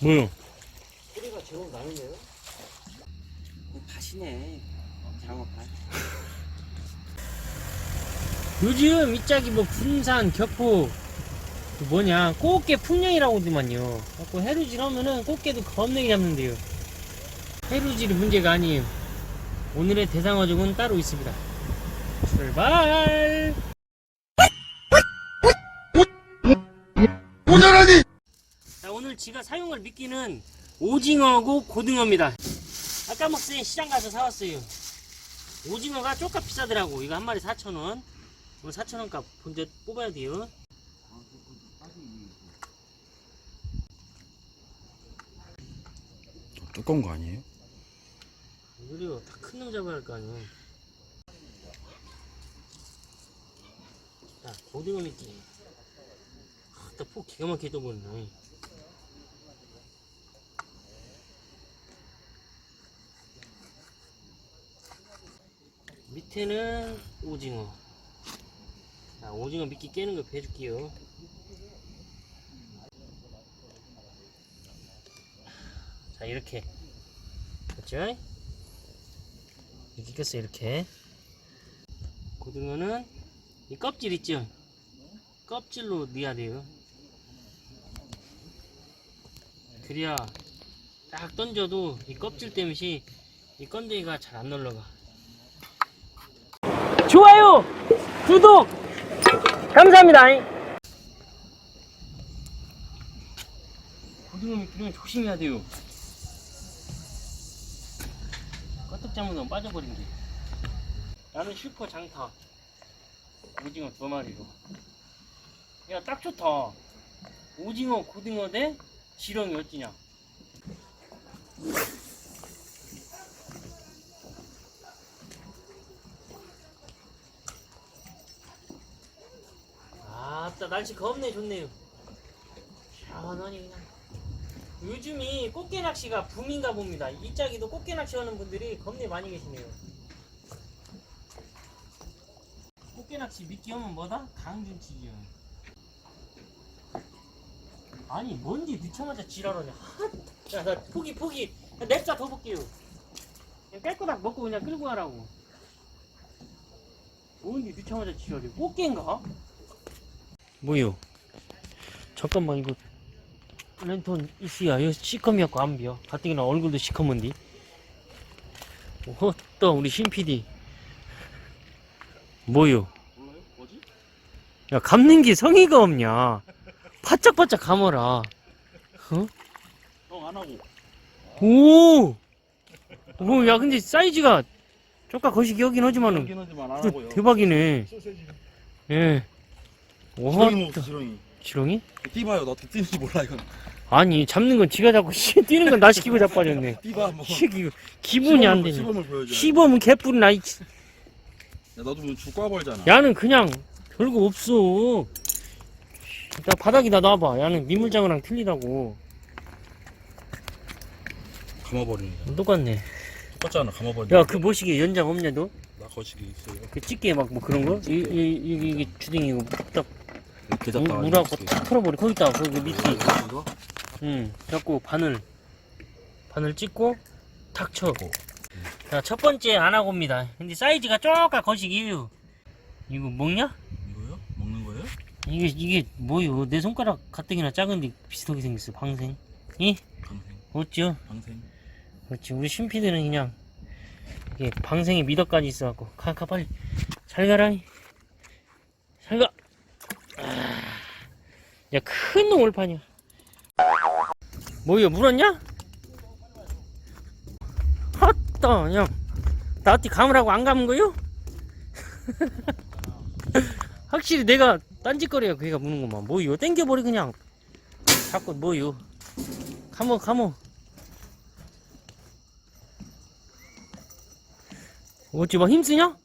뭐요? 소리가 제법 나는데요? 그 밭이네. 장어밭. 요즘 이 짝이 뭐 군산, 격포 그 뭐냐 꽃게 풍년이라고더만요. 자꾸 해루질 하면은 꽃게도 겁나게 잡는데요. 해루질이 문제가 아니에요. 오늘의 대상어종은 따로 있습니다. 출발! 오늘하니 자, 오늘 지가 사용을 믿기는 오징어고 고등어입니다. 아까 먹생 시장 가서 사왔어요. 오징어가 쪼까 비싸더라고. 이거 한 마리 4,000원. 오늘 4,000원 값 먼저 뽑아야 돼요. 두꺼운 거 아니에요? 그래요. 다 큰 놈 잡아야 할 거 아니야. 자, 고등어 미끼. 아, 나폭 기가 막히게 떠버리네. 밑에는 오징어. 자, 오징어 미끼 깨는 거 해줄게요. 자, 이렇게. 됐죠? 이렇게 꼈어요 이렇게 고등어는 이 껍질 있죠 껍질로 넣어야 돼요 그래야 딱 던져도 이 껍질 때문에 이 건더기가 잘 안 놀러가 좋아요 구독 감사합니다 고등어 미끼는 조심해야 돼요 껐떡 잘못하면 빠져버린 게. 나는 슈퍼 장타. 오징어 두 마리로. 야, 딱 좋다. 오징어, 고등어 대 지렁이 어찌냐. 날씨 겁내 좋네요. 시원하니 그냥. 요즘이 꽃게 낚시가 붐인가 봅니다. 이 짝이도 꽃게 낚시하는 분들이 겁내 많이 계시네요. 꽃게 낚시 미끼 하면 뭐다? 강준치기요. 아니 뭔지 늦자마자 지랄하냐. 하, 야, 나 포기 포기. 야, 냅자 더 볼게요. 그냥 깨끗하게 먹고 그냥 끌고 가라고. 뭔지 늦자마자 지랄이. 꽃게인가? 뭐요? 잠깐만 이거 랜턴 있어야 이거 시커미갖고 안 비어 가뜩이나 얼굴도 시커먼디 어떠 우리 신 PD 뭐요? 야 감는 게 성의가 없냐 바짝바짝 감어라 형안 하고 오! 오, 야, 근데 사이즈가 쪼까 거시기 하긴 하지만은 여긴 하지만 안 하고요 대박이네. 예. 와, 지렁이 먹었어 지렁이 지렁이? 띠봐요 나 어떻게 뛰는지 몰라 이건 아니, 잡는 건 지가 잡고, 씨, 뛰는 건 나 시키고 자빠졌네. 띠봐 한번 씨, 이거 기분이 안 되네. 시범을 보여줘 시범은 개뿔 나이. 야 너도 뭐 죽과 벌잖아 야는 그냥 별거 없어. 나 바닥에다 놔봐. 야는 민물장어랑 틀리다고. 감아버리는 거 똑같네. 똑같잖아 감아버리는 야, 그 뭐시기 연장 없냐, 너? 나 거시기 있어요 그 집게 막뭐 그런 거? 이, 이, 이, 이게 주둥이 이거 딱 이렇게 물- 잡다가 물하고. 탁 털어버려. 거기다, 거기 밑에. 이거? 응. 자꾸 바늘. 바늘 찍고, 탁 쳐. 자, 첫 번째 안 하고입니다. 근데 사이즈가 쪼까 거시기요. 이거 먹냐? 이거요? 먹는 거예요? 이게, 이게 뭐요? 내 손가락 가뜩이나 작은데 비슷하게 생겼어. 방생. 이? 방생 어찌요? 방생 그렇지. 우리 신피들은 그냥, 이게 방생에 미덕까지 있어갖고. 가, 가, 빨리. 잘 가라. 이. 잘 가. 아, 야, 큰 놈 올판이야. 뭐야, 물었냐? 헛다, 그냥. 나한테 감으라고 안 감은 거요? 확실히 내가 딴짓거리야, 걔가 무는구만. 뭐요? 땡겨버리, 그냥. 자꾸 뭐요? 감어, 감어. 어찌 막 힘쓰냐?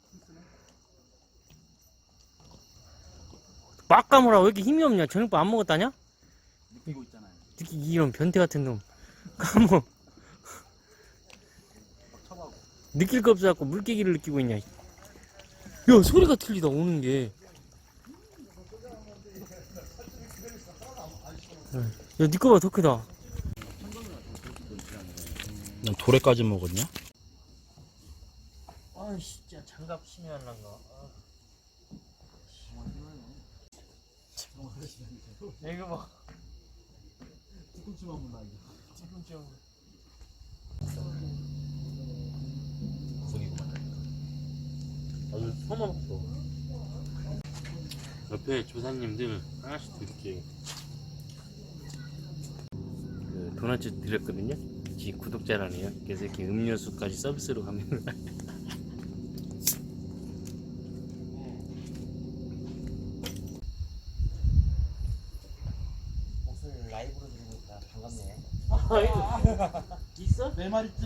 막 감으라 왜 이렇게 힘이 없냐? 저녁밥 안 먹었다냐? 느끼고 있잖아요 특히 이런 변태 같은 놈 쳐봐고 느낄 거 없어 갖고 물개기를 느끼고 있냐 야 소리가 틀리다 오는 게 야, 니꺼 봐 더 크다 넌 도래까지 먹었냐? 아 진짜 장갑 심해할란가 아. 이거 봐 뒤꿈치만 문다 이거. 지금 좀 구성이구만. 아주 서먹어. 옆에 조사님들 하나씩 드릴게요. 그 도넛츠 드렸거든요. 지 구독자라네요. 그래서 이렇게 음료수까지 서비스로 가면 목소리를 라이브로 들으니까 반갑네. 내말 있지?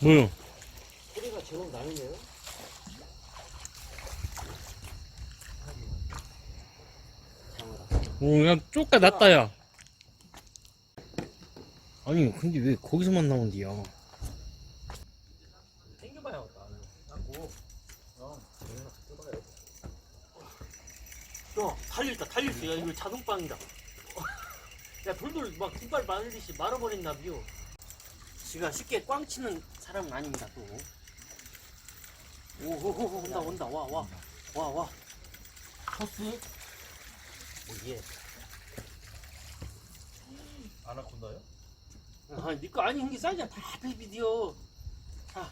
뭐요? 소리가 제법 나는데요? 오, 그냥 쪼까 났다, 야. 아니, 근데 왜 거기서만 나온디야? 땡겨봐요, 나고. 어, 야, 달렸다, 달렸어. 야, 이거 자동빵이다. 야, 돌돌 막 뒷발 말듯이 말아버린 나비요. 지가 쉽게 꽝 치는 사람은 아닙니다, 또. 오호호, 온다, 온다, 와, 와. 와, 와. 토스? 오, 예. 아나콘다요? 아, 니거 아니 한게 사이즈가 다 베이비디오. 자,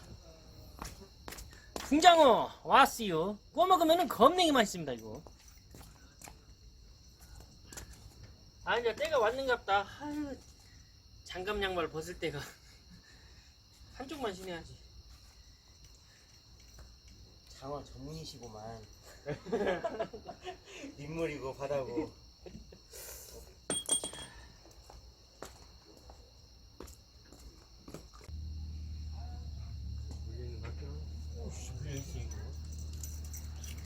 풍장어 왔어요. 구워 먹으면은 겁내기 맛있습니다 이거. 아 이제 때가 왔는갑다. 아유, 장갑 양말 벗을 때가 한쪽만 신어야지. 장어 전문이시구만. 민물이고 바다고.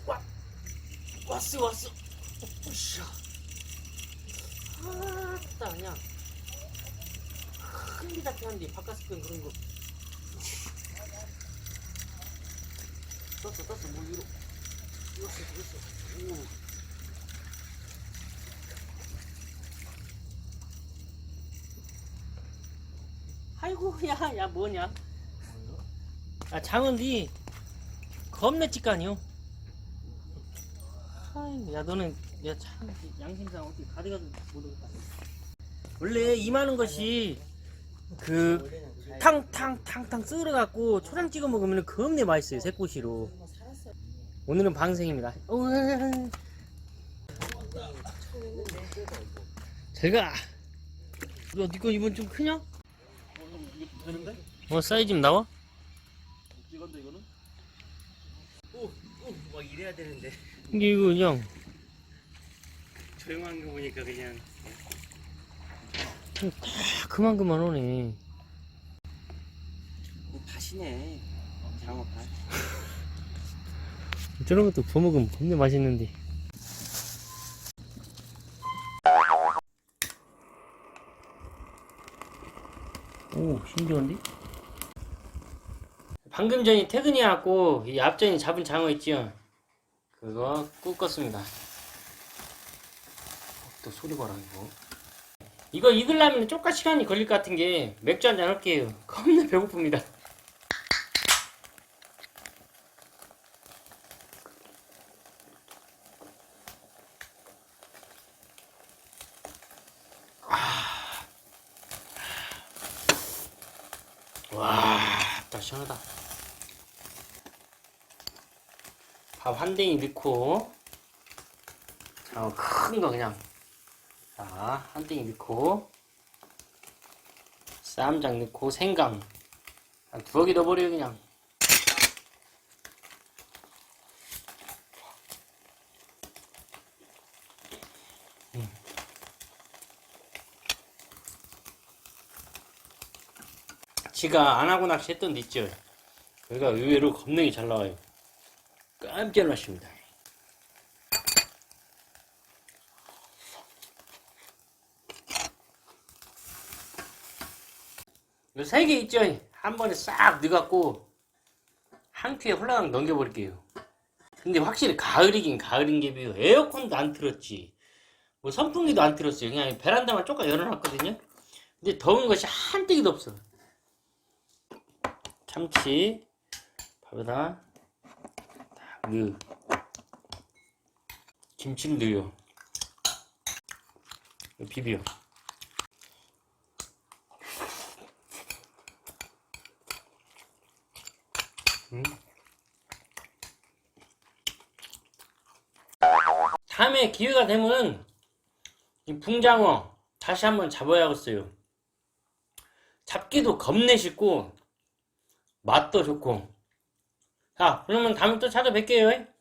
와, 왔어 왔어. 으쌰. 아따 그냥 큰기다게 한데 바깥 건 그런 거. 떴어 떴어 물 위로. 이었어 이었어. 오. 아이고 야야 뭐냐? 아 장은디 겁내 찌까니요. 아이, 야 너는 야참 양심상 어떻게 가져가도 모르겠다. 원래 이만한 것이 그 탕탕탕탕 썰어갖고 초장 찍어 먹으면 겁내 맛있어요 새꼬시로. 오늘은 방생입니다. 어, 제가 너 니거 이번 좀 크냐? 되는데? 어 사이즈 좀 나와? 찍었는데 이거는? 뭐 이래야 되는데 이게 이거 그냥 조용한 거 보니까 그냥 다 그만 그만 오네. 뭐 밭이네. 장어 밭. 저런 것도 구워 먹으면 겁내 맛있는데. 오, 신기한데? 방금 전에 퇴근이 왔고, 이 앞전에 잡은 장어 있지요? 그거 굽었습니다. 또 소리 봐라, 이거. 이거 익으려면 쪼까 시간이 걸릴 것 같은 게 맥주 한잔 할게요. 겁나 배고픕니다. 와, 딱 시원하다. 밥 한 댕이 넣고, 자, 큰거 그냥. 자, 한 댕이 넣고, 쌈장 넣고, 생강. 한개 넣어버려요, 그냥. 음. 지가 안 하고 낚시 했던 데 있죠? 여기가 의외로 겁나게 잘 나와요. 깜짝 놀랐습니다. 요세 개 있죠? 한 번에 싹 넣어갖고 한 큐에 홀라당 넘겨버릴게요. 근데 확실히 가을이긴 가을인 게 비요. 에어컨도 안 틀었지. 뭐 선풍기도 안 틀었어요. 그냥 베란다만 조금 열어놨거든요. 근데 더운 것이 한때기도 없어. 참치 밥에다 딱. 김치를 넣어요. 비벼. 음. 다음에 기회가 되면은 이 붕장어 다시 한번 잡아야겠어요. 잡기도 겁내 쉽고 맛도 좋고. 자, 그러면 다음에 또 찾아뵐게요.